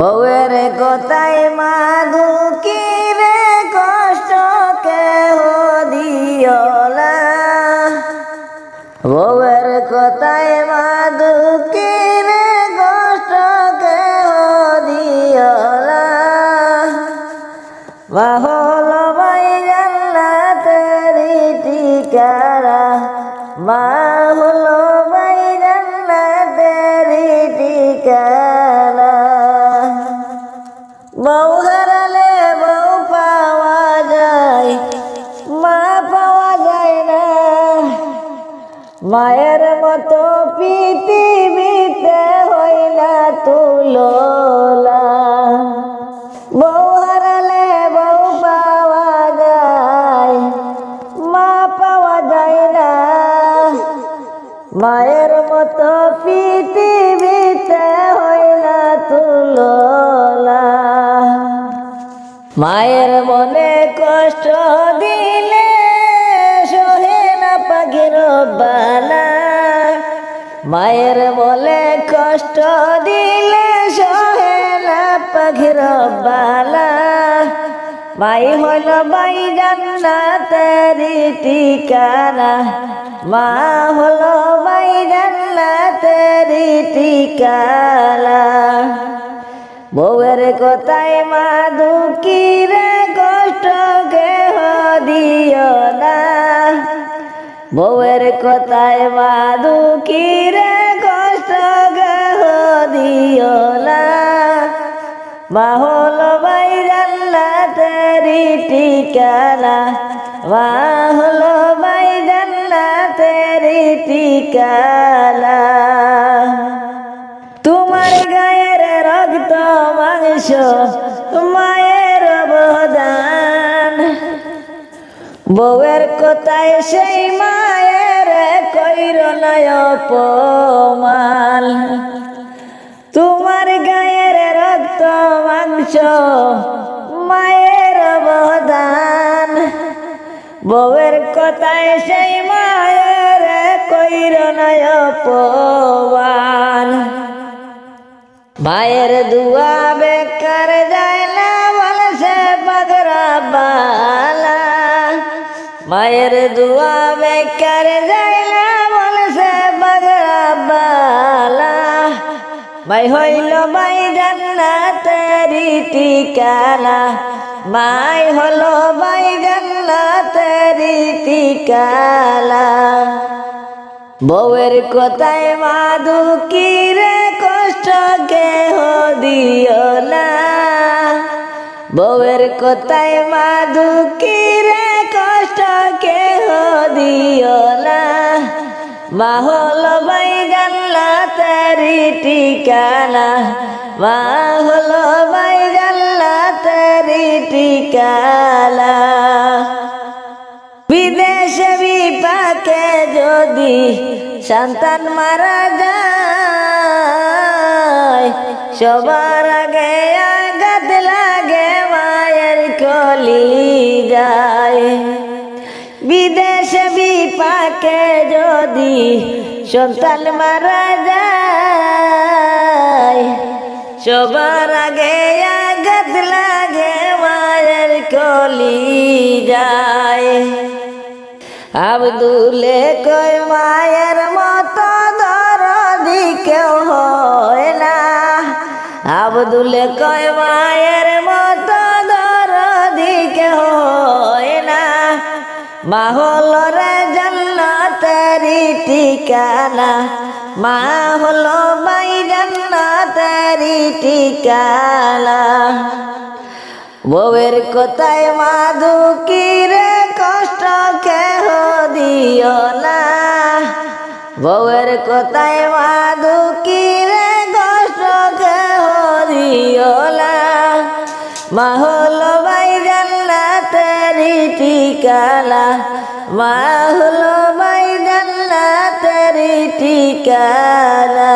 বউয়ের কথায় মা দুঃখী রে কষ্ট কেহ দিওলা বউয়ের কথায় মা দুঃখী রে কষ্ট কেহ দিওলা মা হল ভাই জান্নাতেরি ঠিকারা মা মায়ের মতো পৃথিবীতে হইলা তুলোলা। বউ হারালে বউ পাওয়া যায়, মা পাওয়া যায় না। মায়ের মতো পৃথিবীতে হইলা তুলোলা। মায়ের মনে কষ্ট দিলে না পাখির বালা। মায়ের মনে কষ্ট দিলে সহে না পাখির বালা। মাই হল বাই জান্নাতেরি ঠিকানা। মা হল বাই জান্নাতেরি ঠিকানা। বউয়ের কথায় মা দুঃখী রে বউয়ের কথায় দুঃখী রে কষ্ট কেহ দিও না। হল বাই জান্না তেরি ঠিকানা। মা হল বাই জান্না তেরি ঠিকানা। তোমার গায়ের রক্ত মাংস মায়ের বউয়ের কোথায় সেই মায়ের কইর নয় অপমান। তোমার গায়ের রক্ত মাংস মায়ের অবদান। বউয়ের কথায় সেই মায়ের কইর অপমান। মায়ের দুয়া বেকার মায়ের দুয়া বেকার না বলছে বগরা বালা। মাই হইল মাই জান্নাতেরি ঠিকানা। মাই হলো মাই জান্নাতেরি ঠিকানা। বউয়ের কথায় মাধু দুঃখী রে কষ্ট কেহ দিও না। বউয়ের কথায় মা দুঃখী রে কেহ দিও না। মা হল ভাই জানলা তারি ঠিকানা। মা হল ভাই জানলা তারি ঠিকানা। বিদেশে বিপাকে যদি সন্তান মারা যায়, সবার আগে আঘাত লাগে। বিদেশে বিপাকে যদি সন্তান মারা যায়, সবার আগে আঘাত লাগে মায়ের কলি যায় আবদুলে কই মায়ের মতো দরদি কেউ হয় না। আবদুলে কই মায়ের মতো মা রে জান্নাতেরি ঠিকানা মা বাই জান্নাতেরি ঠিকানা। বউয়ের কোথায় মা দুঃখী রে কষ্ট কেহ দিও না? বউয়ের কোথায় মা দুঃখী ঠিকানা। মা হলো মাইদাল্লা তারি ঠিকানা।